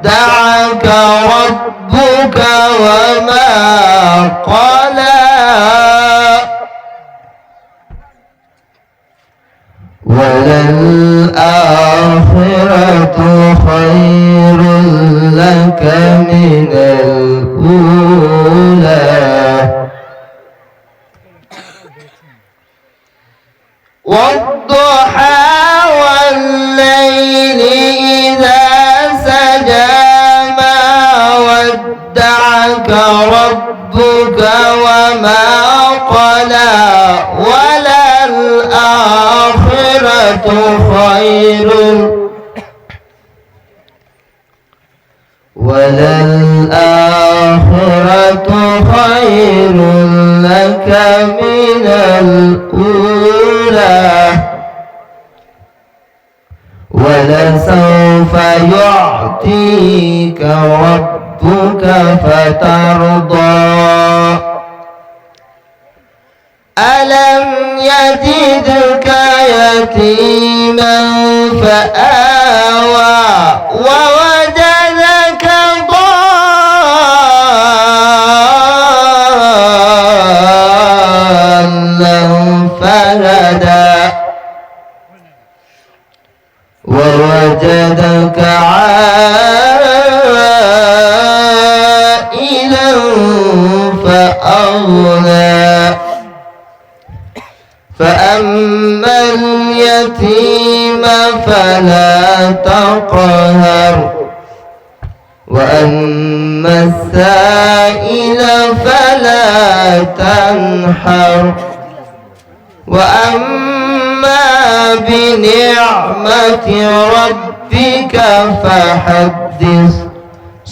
ودعك ربك وما قلى وللآخرة خير لك من الأولى. والضحى ربك وما قلى وللآخرة خير. وللآخرة خير لك من الأولى. ولسوف يعطيك ربك فترضى. ألم يجدك يتيما فآوى ووجدك ضالا فهدى. ووجدك عائلا فأغنى. فأما اليتيم فلا تقهر. وأما السائل فلا تنحر. وأما بنعمة ربك فحدث.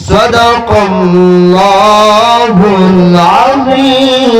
صدق الله العظيم